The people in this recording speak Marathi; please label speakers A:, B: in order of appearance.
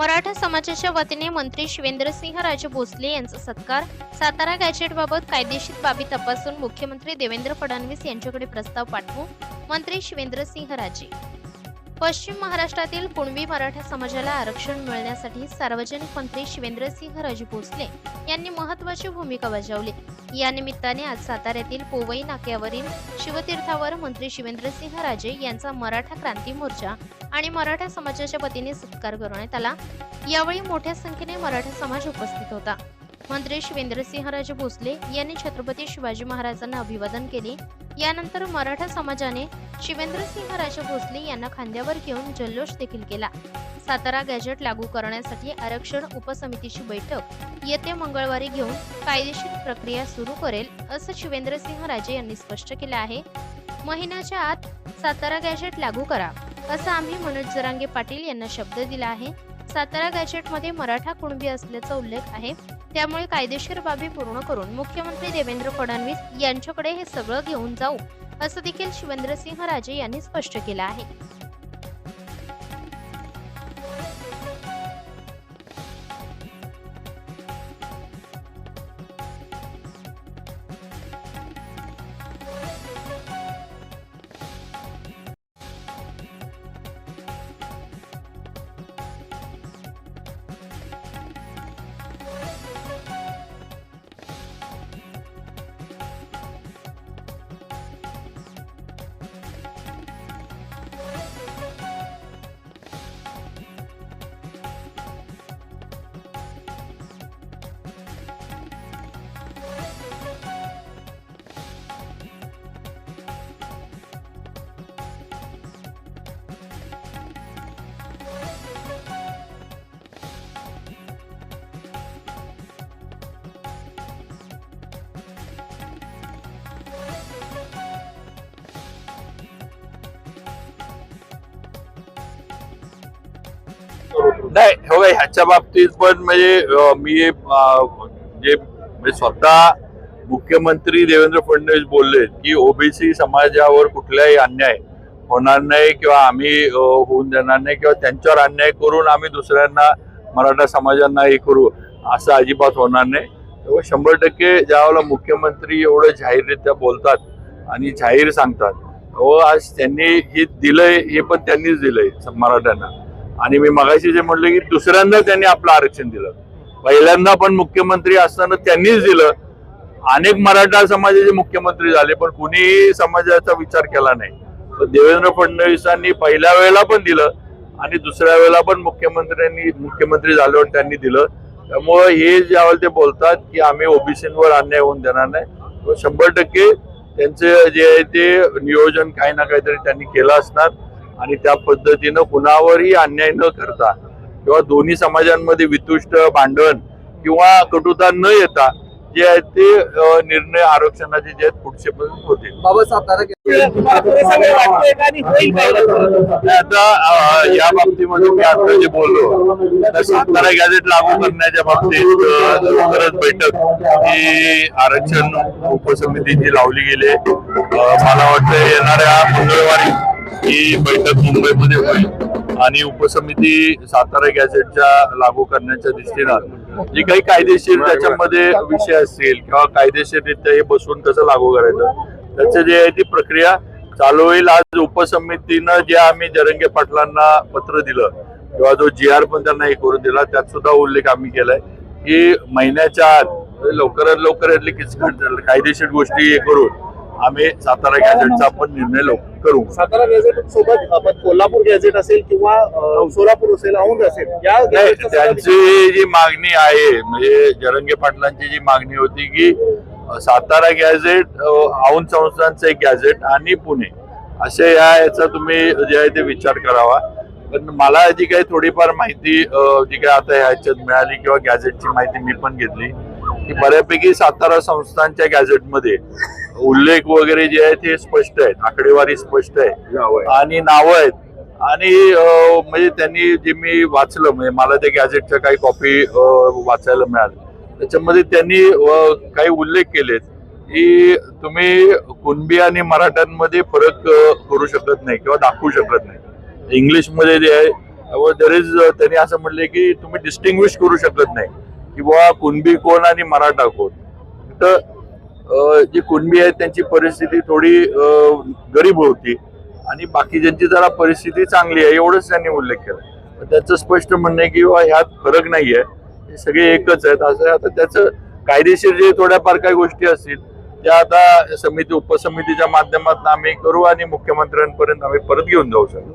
A: मराठा समाजाच्या वतीने मंत्री शिवेंद्रसिंह राजे भोसले यांचा सत्कार. सातारा गॅजेटबाबत कायदेशीर बाबी तपासून मुख्यमंत्री देवेंद्र फडणवीस यांच्याकडे प्रस्ताव पाठवू. मंत्री शिवेंद्रसिंह राजे. पश्चिम महाराष्ट्रातील कुणबी मराठा समाजाला आरक्षण मिळण्यासाठी सार्वजनिक मंत्री शिवेंद्रसिंह राजे भोसले यांनी महत्वाची भूमिका बजावली. या निमित्ताने आज साताऱ्यातील पोवई नाक्यावरील शिवतीर्थावर मंत्री शिवेंद्रसिंह राजे यांचा मराठा क्रांती मोर्चा आणि मराठा समाजाच्या वतीने सत्कार करण्यात आला यावेळी मोठ्या संख्येने मराठा समाज उपस्थित होता. मंत्री शिवेंद्रसिंहराजे भोसले यांनी छत्रपती शिवाजी महाराजांना अभिवादन केले. यानंतर मराठा समाजाने शिवेंद्रसिंहराजे भोसले यांना खांद्यावर घेऊन जल्लोष देखील केला. सातारा गॅजेट लागू करण्यासाठी आरक्षण उपसमितीची बैठक येत्या मंगळवारी घेऊन कायदेशीर प्रक्रिया सुरू करेल असं शिवेंद्रसिंह राजे यांनी स्पष्ट केलं आहे. महिन्याच्या आत सातारा गॅजेट लागू करा. असं आम्ही मनोज जरांगे पाटील यांना शब्द दिला आहे. सातारा गॅजेटमध्ये मराठा कुणबी असल्याचा उल्लेख आहे. त्यामुळे कायदेशीर बाबी पूर्ण करून मुख्यमंत्री देवेंद्र फडणवीस यांच्याकडे हे सगळं घेऊन जाऊ असं देखील शिवेंद्रसिंह राजे यांनी स्पष्ट केलं आहे.
B: नाही हो ह्याच्या बाबतीत पण म्हणजे मी जे म्हणजे स्वतः मुख्यमंत्री देवेंद्र फडणवीस बोलले की ओबीसी समाजावर कुठलाही अन्याय होणार नाही किंवा आम्ही होऊन देणार नाही किंवा त्यांच्यावर अन्याय करून आम्ही दुसऱ्यांना मराठा समाजांना हे करू असं अजिबात होणार नाही. तेव्हा शंभर टक्के ज्यावेळेला मुख्यमंत्री एवढं जाहीररित्या बोलतात आणि जाहीर सांगतात व आज त्यांनी हे दिलंय हे पण त्यांनीच दिलंय मराठ्यांना. आणि मी मगाशी जे म्हटलं की दुसऱ्यांदा त्यांनी आपलं आरक्षण दिलं. पहिल्यांदा पण मुख्यमंत्री असताना त्यांनीच दिलं. अनेक मराठा समाजाचे मुख्यमंत्री झाले पण कुणीही समाजाचा विचार केला नाही. तर देवेंद्र फडणवीसांनी पहिल्या वेळेला पण दिलं आणि दुसऱ्या वेळेला पण मुख्यमंत्र्यांनी मुख्यमंत्री झाल्यावर त्यांनी दिलं. त्यामुळं हे ज्यावेळेला ते बोलतात की आम्ही ओबीसींवर अन्याय होऊन देणार नाही. शंभर टक्के त्यांचे जे आहे ते नियोजन काही ना काहीतरी त्यांनी केलं असणार. आणि त्या पद्धतीनं कुणावरही अन्याय न करता किंवा दोन्ही समाजांमध्ये वितुष्ट भांडण किंवा कटुता न येता जे आहेत ते निर्णय आरक्षणाचे जे आहेत पुढचे
C: काय
B: आणि आता या बाबतीमध्ये मी आता जे बोललो तर सातारा गॅझेट लागू करण्याच्या बाबतीत लवकरच बैठक ही आरक्षण उपसमितीची लावली गेली मला वाटतं येणाऱ्या मंगळवारी ही बैठक मुंबईमध्ये होईल. आणि उपसमिती सातारा गॅझेटच्या लागू करण्याच्या दृष्टीनं जे काही कायदेशीर त्याच्यामध्ये विषय असतील किंवा कायदेशीररित्या हे बसून कसं लागू करायचं त्याचं जे आहे ती प्रक्रिया चालू होईल. आज उपसमितीनं जे आम्ही जरंगे पाटलांना पत्र दिलं किंवा जो जी आर पण त्यांना हे करून दिला त्यात सुद्धा उल्लेख आम्ही केलाय की महिन्याच्या आत लवकरात लवकर यातली किचकट कायदेशीर गोष्टी हे करून आम्ही सातारा गॅझेटचा आपण निर्णय लवकर करू.
C: सातारा गॅझेट सोबत आपण कोल्हापूर गॅझेट असेल किंवा अं, सोलापूर असेल औंध असेल या
B: त्यांची जी मागणी आहे म्हणजे जरंगे पाटलांची जी मागणी होती की सातारा गॅझेट औंध संस्थांचं एक गॅझेट आणि पुणे असे या याचा तुम्ही जे आहे ते विचार करावा. पण मला जी काही थोडीफार माहिती जी काही आता ह्याच्यात मिळाली किंवा गॅझेटची माहिती मी पण घेतली की बऱ्यापैकी सातारा संस्थांच्या गॅझेटमध्ये उल्लेख वगैरे जे आहे ते स्पष्ट आहेत. आकडेवारी स्पष्ट आहे आणि नावं आहेत. आणि म्हणजे त्यांनी जे मी वाचलं म्हणजे मला त्या गॅझेटच्या काही कॉपी वाचायला मिळाल्या त्याच्यामध्ये त्यांनी काही उल्लेख केलेत की तुम्ही कुणबी आणि मराठ्यांमध्ये फरक करू शकत नाही किंवा दाखवू शकत नाही. इंग्लिशमध्ये जे आहे दर इज त्यांनी असं म्हणले की तुम्ही डिस्टिंग्विश करू शकत नाही. की बुवा कुणबी कोण आणि मराठा कोण. तर जी कुणबी आहेत त्यांची परिस्थिती थोडी गरीब होती. आणि बाकीच्यांची जरा परिस्थिती चांगली आहे एवढंच त्यांनी उल्लेख केला. पण स्पष्ट म्हणणं आहे की बुवा ह्यात फरक नाही आहे हे सगळे एकच आहेत. असं आता त्याचं कायदेशीर जे थोड्याफार काही गोष्टी असतील त्या आता समिती उपसमितीच्या माध्यमातून आम्ही करू आणि मुख्यमंत्र्यांपर्यंत आम्ही परत घेऊन जाऊ शकतो.